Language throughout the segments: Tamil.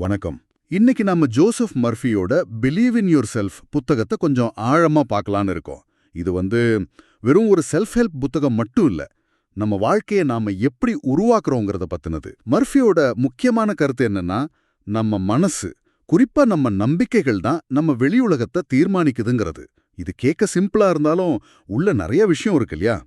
வணக்கம். இன்னைக்கு நாம ஜோசப் மர்ஃபியோட பிலீவ் இன் யோர் செல்ஃப் புத்தகத்தை கொஞ்சம் ஆழமா பார்க்கலான்னு இருக்கோம். இது வந்து வெறும் ஒரு செல்ஃப் ஹெல்ப் புத்தகம் மட்டும் இல்ல நம்ம வாழ்க்கையை நாம எப்படி உருவாக்குறோங்கிறத பத்தினது. மர்ஃபியோட முக்கியமான கருத்து என்னன்னா நம்ம மனசு குறிப்பா நம்ம நம்பிக்கைகள் தான் நம்ம வெளியுலகத்தை தீர்மானிக்குதுங்கிறது. இது கேட்க சிம்பிளா இருந்தாலும் உள்ள நிறைய விஷயம் இருக்கு இல்லையா?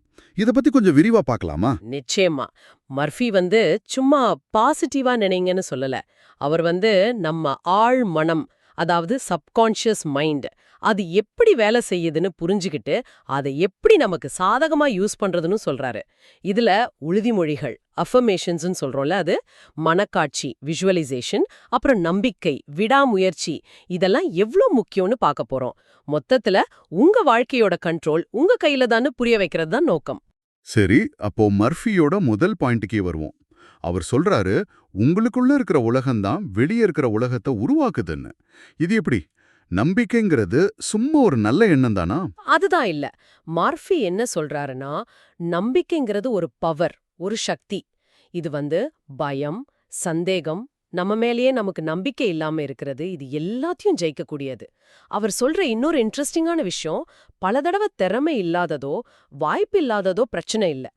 இத பத்தி கொஞ்சம் விரிவா பார்க்கலாமா நிச்சயமா. மர்ஃபி வந்து சும்மா பாசிட்டிவா நினைங்கன்னு சொல்லல. அவர் வந்து நம்ம ஆழ் மனம் அதாவது சப்கான்ஷியஸ் மைண்ட் அது எப்படி வேலை செய்யுதுன்னு புரிஞ்சுக்கிட்டு அதை எப்படி நமக்கு சாதகமா யூஸ் பண்றதுன்னு சொல்றாரு. இதுல உறுதிமொழிகள் அஃபர்மேஷன்ஸ்னு சொல்றோம்ல அது மனக்காட்சி விஷுவலைசேஷன் அப்புறம் நம்பிக்கை விடாமுயற்சி இதெல்லாம் எவ்ளோ முக்கியம்னு பார்க்க போறோம். மொத்தத்துல உங்க வாழ்க்கையோட கண்ட்ரோல் உங்க கையில தான்னு புரிய வைக்கிறது தான் நோக்கம். சரி அப்போ மர்ஃபியோட முதல் பாயிண்ட்டுக்கே வருவோம். அவர் சொல்றாரு உங்களுக்குள்ள இருக்கிற உலகம்தான் வெளியே இருக்கிற உலகத்தை உருவாக்குதுன்னு. இது எப்படி? நம்பிக்கைங்கிறது சும்மா ஒரு நல்ல எண்ணம் தானா? அதுதான் இல்ல. மார்ஃபி என்ன சொல்றாருன்னா நம்பிக்கைங்கிறது ஒரு பவர் ஒரு சக்தி. இது வந்து பயம் சந்தேகம் நம்ம மேலேயே நமக்கு நம்பிக்கை இல்லாம இருக்கிறது இது எல்லாத்தையும் ஜெயிக்கக்கூடியது. அவர் சொல்ற இன்னொரு இன்ட்ரெஸ்டிங்கான விஷயம் பல தடவை திறமை இல்லாததோ வாய்ப்பு இல்லாததோ பிரச்சனை இல்ல.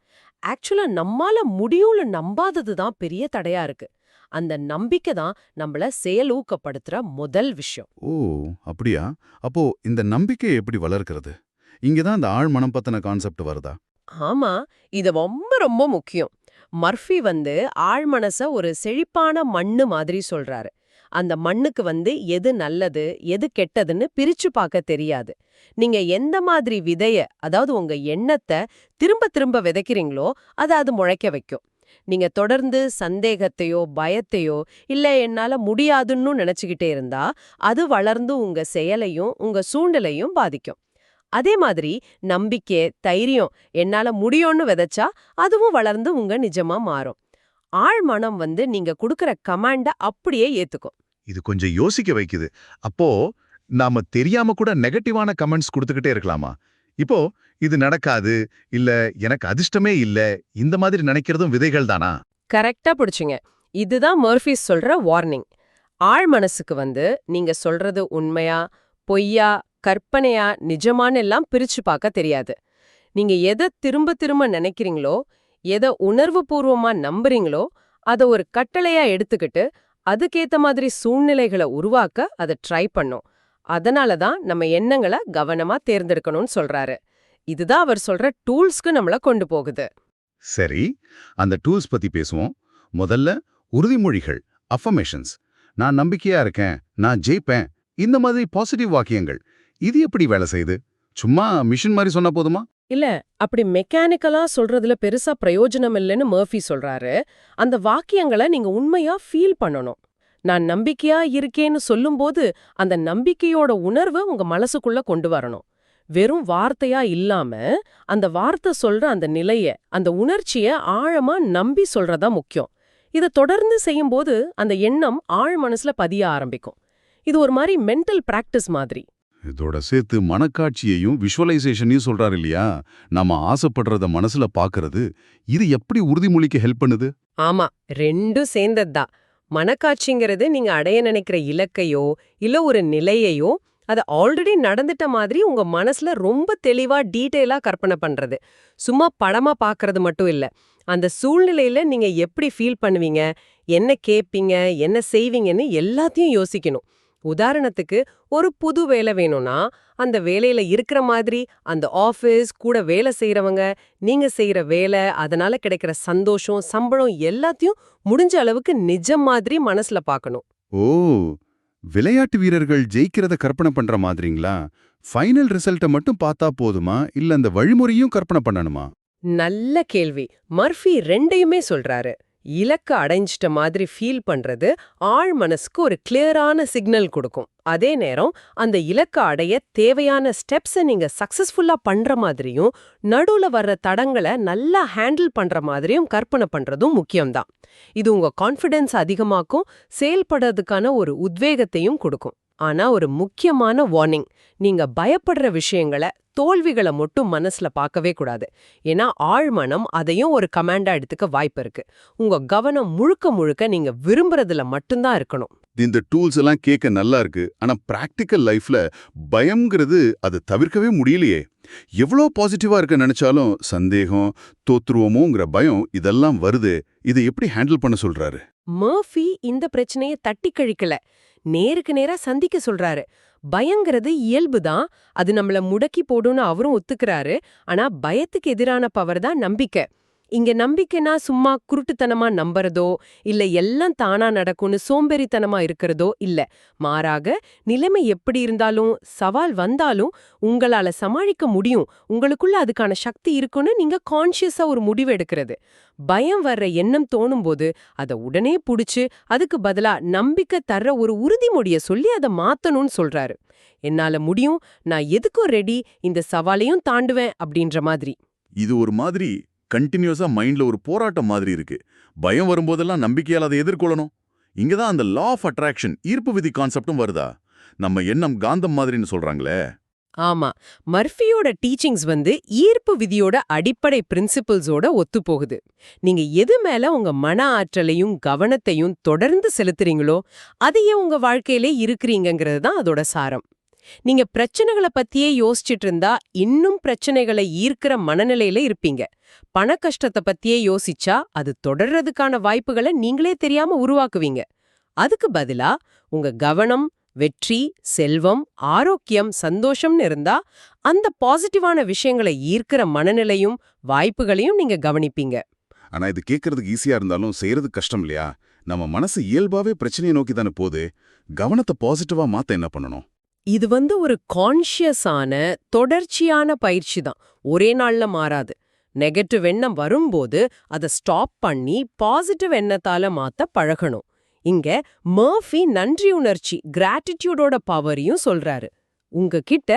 ஆக்சுவலா நம்மால முடியும்னு நம்பாதது தான் பெரிய தடையா இருக்கு. அந்த நம்பிக்கை தான் நம்மள செயலூக்கப்படுத்துற முதல் விஷயம். ஓ அப்படியா? அப்போ இந்த நம்பிக்கையை எப்படி வளர்க்கிறது? இங்கதான் இந்த ஆழ் மனம் பத்தின கான்செப்ட் வருதா? ஆமா இது ரொம்ப ரொம்ப முக்கியம். மர்ஃபி வந்து ஆழ்மனச ஒரு செழிப்பான மண்ணு மாதிரி சொல்றாரு. அந்த மண்ணுக்கு வந்து எது நல்லது எது கெட்டதுன்னு பிரிச்சு பார்க்க தெரியாது. நீங்க எந்த மாதிரி விதைய அதாவது உங்க எண்ணத்தை திரும்ப திரும்ப விதைக்கிறீங்களோ அதை அது முளைக்க வைக்கும். நீங்க தொடர்ந்து சந்தேகத்தையோ பயத்தையோ இல்ல என்னால முடியாதுன்னு நினைச்சுக்கிட்டே இருந்தா அது வளர்ந்து உங்க செயலையும் உங்க சூண்டலையும் பாதிக்கும். அதே மாதிரி நம்பிக்கை தைரியம் என்னால முடியும்னு விதைச்சா அதுவும் வளர்ந்து உங்க நிஜமா மாறும். ஆழ்மனம் வந்து நீங்க கொடுக்கற கமாண்ட அப்படியே ஏத்துக்கும். இது கொஞ்சம் யோசிக்க வைக்குது. அப்போ நாம தெரியாம கூட நெகட்டிவான கமெண்ட்ஸ் கொடுத்துக்கிட்டே இருக்கலாமா? இப்போ இது நடக்காது இல்ல எனக்கு அதிர்ஷ்டமே இல்ல இந்த மாதிரி நினைக்கிறதும் விதைகள் தானா? கரெக்டா பிடிச்சிங்க. இதுதான் மர்ஃபிஸ் சொல்ற வார்னிங். ஆழ் மனசுக்கு வந்து நீங்க சொல்றது உண்மையா பொய்யா கற்பனையா நிஜமானு எல்லாம் பிரிச்சு பார்க்க தெரியாது. நீங்க எதை திரும்ப திரும்ப நினைக்கிறீங்களோ எதை உணர்வுபூர்வமா நம்புறீங்களோ அதை ஒரு கட்டளையா எடுத்துக்கிட்டு அதுக்கேத்த மாதிரி சூழ்நிலைகளை உருவாக்க அதை ட்ரை பண்ணும். அதனால தான் நம்ம எண்ணங்களை கவனமா தேர்ந்தெடுக்கணும்னு சொல்றாரு. இதுதான் அவர் சொல்ற டூல்ஸ்க்கு நம்மள கொண்டு போகுது. சரி அந்த டூல்ஸ் பத்தி பேசுவோம். முதல்ல உறுதிமொழிகள் அஃபர்மேஷன்ஸ் நான் நம்பிக்கையா இருக்கேன் நான் ஜெயிப்பேன் இந்த மாதிரி பாசிட்டிவ் வாக்கியங்கள். இது எப்படி வேலை செய்யுது? சும்மா மிஷின் மாதிரி சொன்னா போதுமா? இல்ல அப்படி மெக்கானிக்கலா சொல்றதுல பெருசா பிரயோஜனம் இல்லைன்னு மர்ஃபி சொல்றாரு. அந்த வாக்கியங்களை நீங்க உண்மையா ஃபீல் பண்ணணும். நான் நம்பிக்கையா இருக்கேன்னு சொல்லும்போது அந்த நம்பிக்கையோட உணர்வு உங்க மனசுக்குள்ள கொண்டு வரணும். வெறும் வார்த்தையா இல்லாம அந்த வார்த்தை சொல்ற அந்த நிலைய அந்த உணர்ச்சிய ஆழமா நம்பி சொல்றதா முக்கியம். இத தொடர்ந்து செய்யும்போது அந்த எண்ணம் ஆழ் மனசுல பதிய ஆரம்பிக்கும். இது ஒரு மாதிரி மென்டல் பிராக்டிஸ் மாதிரி. இதோட சேர்த்து மனக்காட்சியையும் விஷுவலைசேஷனையும் சொல்றாரு இல்லையா? நம்ம ஆசைப்படுறத மனசுல பாக்குறது இது எப்படி உறுதிமொழிக்கு ஹெல்ப் பண்ணுது? ஆமா ரெண்டும் சேர்ந்ததுதான். மனக்காட்சிங்கிறது நீங்க அடைய நினைக்கிற இலக்கையோ இல்ல ஒரு நிலையையோ அது ஆல்ரெடி நடந்துட்ட மாதிரி உங்க மனசுல ரொம்ப தெளிவா டீட்டெயிலா கற்பனை பண்றது. சும்மா படமா பாக்குறது மட்டும் இல்ல. அந்த சூழ்நிலையில நீங்க எப்படி ஃபீல் பண்ணுவீங்க? என்ன கேப்பீங்க? என்ன செய்வீங்கன்னு எல்லாத்தையும் யோசிக்கணும். உதாரணத்துக்கு ஒரு புது வேலை வேணும்னா அந்த வேலையில இருக்கிற மாதிரி அந்த ஆபீஸ் கூட வேலை செய்யறவங்க நீங்க செய்யற வேலை அதனால கிடைக்கிற சந்தோஷம் சம்பளம் எல்லாத்தையும் முடிஞ்ச அளவுக்கு நிஜம் மாதிரி மனசுல பார்க்கணும் ஓ! விளையாட்டு வீரர்கள் ஜெயிக்கிறத கற்பனை பண்ற மாதிரிங்களா? ஃபைனல் ரிசல்ட்டை மட்டும் பார்த்தா போதுமா? இல்ல அந்த வழிமுறையும் கற்பனை பண்ணணுமா? நல்ல கேள்வி. மர்ஃபி ரெண்டையுமே சொல்றாரு. இலக்க அடைஞ்சிட்ட மாதிரி ஃபீல் பண்றது ஆழ் மனசுக்கு ஒரு கிளியரான சிக்னல் கொடுக்கும். அதே நேரம் அந்த இலக்க அடைய தேவையான ஸ்டெப்ஸை நீங்க சக்சஸ்ஃபுல்லா பண்ற மாதிரியும் நடுவுல வர்ற தடங்களை நல்லா ஹேண்டில் பண்ற மாதிரியும் கற்பனை பண்றதும் முக்கியம்தான். இது உங்க கான்ஃபிடென்ஸ் அதிகமாக்கும் செயல்படுறதுக்கான ஒரு உத்வேகத்தையும் கொடுக்கும். ஆனா ஒரு முக்கியமான வார்னிங் நீங்க பயப்படுற விஷயங்களை தோல்விகளை மட்டும் மனசுல பார்க்கவே கூடாது. ஏன்னா ஆழ்மனம் அதையும் ஒரு கமாண்டா எடுத்துக்க வாய்ப்பு இருக்கு. உங்க கவனம் முழுக்க முழுக்க நீங்க விரும்புறதுல மட்டும்தான் இருக்கணும். இந்த டூல்ஸ் எல்லாம் கேட்க நல்லா இருக்கு. ஆனா பிராக்டிக்கல் லைஃப்ல பயம்ங்கிறது அதை தவிர்க்கவே முடியலையே. எவ்வளோ பாசிட்டிவா இருக்க நினைச்சாலும் சந்தேகம் தோத்துருவோமோங்கிற பயம் இதெல்லாம் வருது. இதை எப்படி ஹேண்டில் பண்ண சொல்றாரு? மர்ஃபி இந்த பிரச்சனைய தட்டி கழிக்கல. நேருக்கு நேரா சந்திக்க சொல்றாரு. பயங்கிறது இயல்புதான். அது நம்மள முடக்கி போடும்னு அவரும் ஒத்துக்கிறாரு. ஆனா பயத்துக்கு எதிரான பவர் தான் நம்பிக்கை. இங்க நம்பிக்கைனா சும்மா குருட்டுத்தனமா நம்புறதோ இல்ல எல்லாம் தானா நடக்கும்னு சோம்பேறித்தனமா இருக்கிறதோ இல்ல. மாறாக நிலைமை எப்படி இருந்தாலும் சவால் வந்தாலும் உங்களால சமாளிக்க முடியும். உங்களுக்குள்ள அதுக்கான சக்தி இருக்குன்னு நீங்க கான்ஷியஸா ஒரு முடிவு எடுக்கிறது. பயம் வர்ற எண்ணம் தோணும்போது அத உடனே புடிச்சு அதுக்கு பதிலா நம்பிக்கை தர்ற ஒரு உறுதிமொழிய சொல்லி அதை மாத்தணும்னு சொல்றாரு. என்னால முடியும் நான் எதுக்கும் ரெடி இந்த சவாலையும் தாண்டுவேன் அப்படின்ற மாதிரி. இது ஒரு மாதிரி கண்டினியூஸா மைண்ட்ல ஒரு போராட்டம் மாதிரி இருக்கு. பயம் வரும்போதெல்லாம் நம்பிக்கையால் அதை எதிர்கொள்ளணும். இங்க தான் அந்த லா ஆஃப் அட்ராக்ஷன் ஈர்ப்பு விதி கான்செப்டும் வருதா? நம்ம எண்ணம் காந்தம் மாதிரின்னு சொல்கிறாங்களே ஆமா. மர்ஃபியோட டீச்சிங்ஸ் வந்து ஈர்ப்பு விதியோட அடிப்படை பிரின்சிபிள்ஸோட ஒத்துப்போகுது. நீங்க எது மேல உங்க மன ஆற்றலையும் கவனத்தையும் தொடர்ந்து செலுத்துறீங்களோ அதையே உங்க வாழ்க்கையிலே இருக்கிறீங்கிறது தான் அதோட சாரம். நீங்க பிரச்சனைகளை பத்தியே யோசிச்சுட்டு இருந்தா இன்னும் பிரச்சனைகளை ஈர்க்கிற மனநிலையில இருப்பீங்க. பண கஷ்டத்தை பத்தியே யோசிச்சா அது தொடர்றதுக்கான வாய்ப்புகளை நீங்களே தெரியாம உருவாக்குவீங்க. அதுக்கு பதிலா உங்க கவனம் வெற்றி செல்வம் ஆரோக்கியம் சந்தோஷம்னு இருந்தா அந்த பாசிட்டிவான விஷயங்களை ஈர்க்கிற மனநிலையும் வாய்ப்புகளையும் நீங்க கவனிப்பீங்க. ஆனா இது கேட்கறதுக்கு ஈஸியா இருந்தாலும் செய்யறது கஷ்டம் இல்லையா? நம்ம மனசு இயல்பாவே பிரச்சனையை நோக்கி தானே போகுது. கவனத்தை பாசிட்டிவா மாத்த என்ன பண்ணணும்? இது வந்து ஒரு கான்ஷியஸான தொடர்ச்சியான பயிற்சி தான் ஒரே நாள்ல மாறாது. நெகட்டிவ் எண்ணம் வரும்போது அதை ஸ்டாப் பண்ணி பாசிட்டிவ் எண்ணத்தால மாத்த பழகணும். இங்க மர்ஃபி நன்றி உணர்ச்சி கிராட்டிடியூடோட பவரையும் சொல்றாரு. உங்ககிட்ட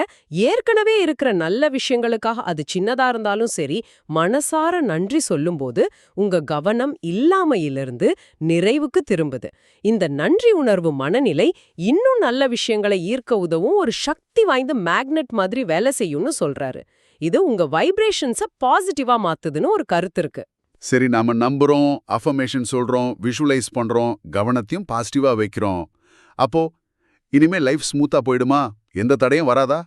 ஏற்கனவே இருக்கிற நல்ல விஷயங்களுக்காக அது சின்னதா இருந்தாலும் சரி மனசார நன்றி சொல்லும்போது உங்க கவனம் இல்லாமையிலிருந்து நிறைவுக்கு திரும்புது. இந்த நன்றி உணர்வு மனநிலை இன்னும் நல்ல விஷயங்களை ஈர்க்க உதவும் ஒரு சக்தி வாய்ந்த மேக்னெட் மாதிரி வேலை செய்யும்னு சொல்றாரு. இது உங்க வைப்ரேஷன்ஸ பாசிட்டிவா மாத்துதுன்னு ஒரு கருத்து இருக்கு. சரி நாம நம்புறோம் அஃபர்மேஷன் சொல்றோம் விஷுவலைஸ் பண்றோம் கவனத்தையும் பாசிட்டிவா வைக்கிறோம். அப்போ இனிமே லைஃப் ஸ்மூத்தா போயிடுமா? எந்த தடையும் வராதா?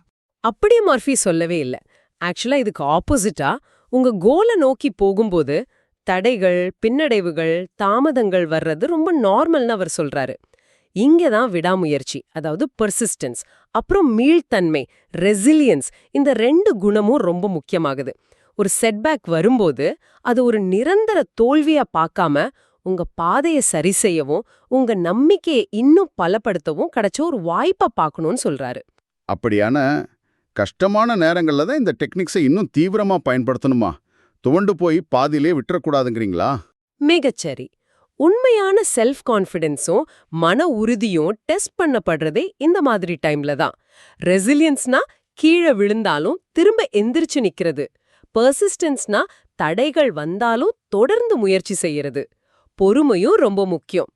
அப்படியே மர்ஃபி சொல்லவே இல்ல. ஆக்சுவலா இதுக்கு ஆப்போசிட்டா உங்க கோலை நோக்கி போகும்போது தடைகள் பின்னடைவுகள் தாமதங்கள் வர்றது ரொம்ப நார்மல்னு அவர் சொல்றாரு. இங்க தான் விடாமுயற்சி அதாவது பர்சிஸ்டன்ஸ் அப்புறம் மீள்தன்மை ரெசிலியன்ஸ் இந்த ரெண்டு குணமும் ரொம்ப முக்கியமாகுது. ஒரு செட்பேக் வரும்போது அது ஒரு நிரந்தர தோல்வியா பார்க்காம உங்க பாதையை சரி செய்யவும் உங்க நம்பிக்கையை இன்னும் பலப்படுத்தவும் கிடைச்ச ஒரு வாய்ப்பை பார்க்கணும்னு சொல்றாரு. அப்படியான கஷ்டமான நேரங்கள்ல தான் இந்த டெக்னிக்ஸை இன்னும் தீவிரமா பயன்படுத்தணுமா? துவண்டு போய் பாதியிலே விட்டுறக்கூடாதுங்கிறீங்களா? மிகச்சரி. உண்மையான செல்ஃப் கான்ஃபிடென்ஸும் மன உறுதியும் டெஸ்ட் பண்ணப்படுறதே இந்த மாதிரி டைம்ல தான். ரெசிலியன்ஸ்னா கீழே விழுந்தாலும் திரும்ப எந்திரிச்சு நிக்கிறது. பர்சிஸ்டன்ஸ்னா தடைகள் வந்தாலும் தொடர்ந்து முயற்சி செய்யறது பொறுமையும் ரொம்ப முக்கியம்.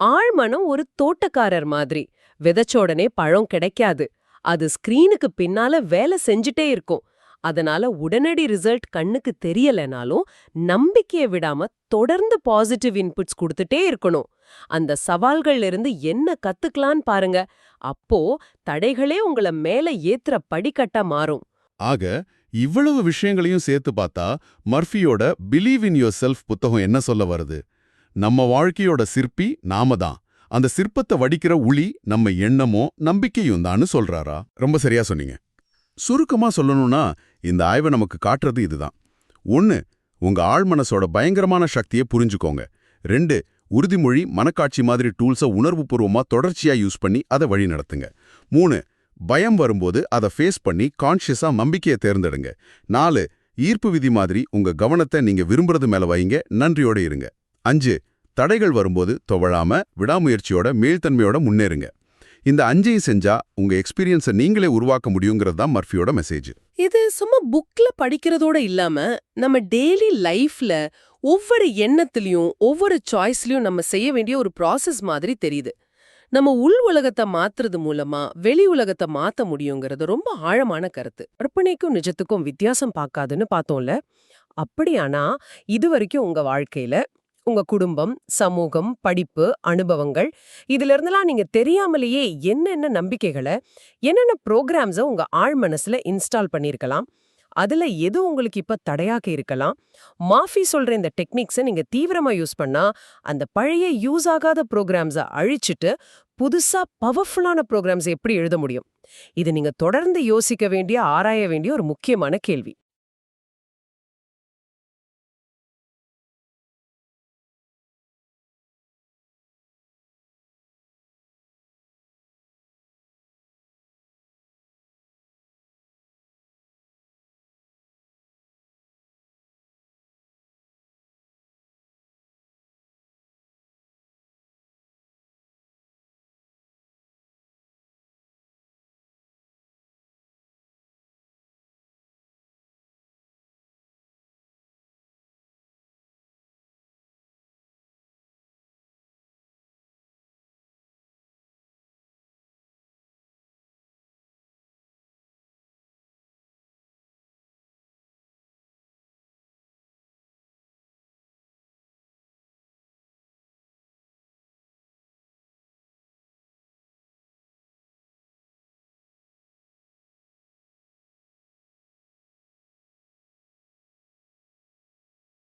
ஆழ்மனம் ஒரு தோட்டக்காரர் மாதிரி. விதைச்சோடனே பழம் கிடைக்காது. அது ஸ்கிரீனுக்கு பின்னால வேலை செஞ்சுட்டே இருக்கும். அதனால உடனடி ரிசல்ட் கண்ணுக்கு தெரியலனாலும் நம்பிக்கையை விடாம தொடர்ந்து பாசிட்டிவ் இன்புட்ஸ் கொடுத்துட்டே இருக்கணும். அந்த சவால்கள்ல இருந்து என்ன கத்துக்கலான்னு பாருங்க. அப்போ தடைகளே உங்கள மேல ஏத்துற படிக்கட்டா மாறும். ஆக இவ்வளவு விஷயங்களையும் சேர்த்து பார்த்தா மர்ஃபியோட பிலீவ் இன் யோர் செல்ஃப் புத்தகம் என்ன சொல்ல வருது? நம்ம வாழ்க்கையோட சிற்பி நாம தான். அந்த சிற்பத்தை வடிக்கிற உளி நம்ம எண்ணமோ நம்பிக்கையும் தான்னு சொல்றாரா? ரொம்ப சரியா சொன்னீங்க. சுருக்கமா சொல்லணும்னா இந்த ஆய்வை நமக்கு காட்டுறது இதுதான். ஒன்னு உங்க ஆழ்மனசோட பயங்கரமான சக்தியை புரிஞ்சுக்கோங்க. ரெண்டு உறுதிமொழி மனக்காட்சி மாதிரி டூல்ஸை உணர்வுபூர்வமா தொடர்ச்சியா யூஸ் பண்ணி அதை வழி நடத்துங்க. மூணு பயம் வரும்போது அதை ஃபேஸ் பண்ணி கான்ஷியஸா நம்பிக்கையை தேர்ந்தெடுங்க. நாலு ஈர்ப்பு விதி மாதிரி உங்க கவனத்தை நீங்க விரும்புறது மேல வைங்க. நன்றியோட இருங்க. அஞ்சு தடைகள் வரும்போது துவழாம விடாமுயற்சியோட மேல்தன்மையோட முன்னேறுங்க. இந்த அஞ்சையும் செஞ்சா உங்க எக்ஸ்பீரியன்ஸை நீங்களே உருவாக்க முடியுங்கிறது தான் மர்ஃபியோட மெசேஜ் இது சும்மா புக்ல படிக்கிறதோட இல்லாம நம்ம டெய்லி லைஃப்ல ஒவ்வொரு எண்ணத்துலையும் ஒவ்வொரு சாய்ஸ்லயும் நம்ம செய்ய வேண்டிய ஒரு ப்ராசஸ் மாதிரி தெரியுது. நம்ம உள் உலகத்தை மாத்துறது மூலமா வெளி உலகத்தை மாத்த முடியுங்கிறது ரொம்ப ஆழமான கருத்து. கற்பனைக்கும் நிஜத்துக்கும் வித்தியாசம் பார்க்காதுன்னு பார்த்தோம்ல? அப்படியானா இது வரைக்கும் உங்க வாழ்க்கையில உங்க குடும்பம் சமூகம் படிப்பு அனுபவங்கள் இதுல இருந்தெல்லாம் நீங்க தெரியாமலேயே என்னென்ன நம்பிக்கைகளை என்னென்ன ப்ரோக்ராம்ஸை உங்க ஆழ் மனசுல இன்ஸ்டால் பண்ணிருக்கலாம் அதுல எது உங்களுக்கு இப்ப தடையாக இருக்கலாம் மாஃபி சொல்ற இந்த டெக்னிக்ஸை நீங்க தீவிரமா யூஸ் பண்ணா அந்த பழைய யூஸ் ஆகாத ப்ரோக்ராம்ஸை அழிச்சிட்டு புதுசா பவர்ஃபுல்லான ப்ரோக்ராம்ஸ் எப்படி எழுத முடியும்? இது நீங்க தொடர்ந்து யோசிக்க வேண்டிய ஆராய வேண்டிய ஒரு முக்கியமான கேள்வி.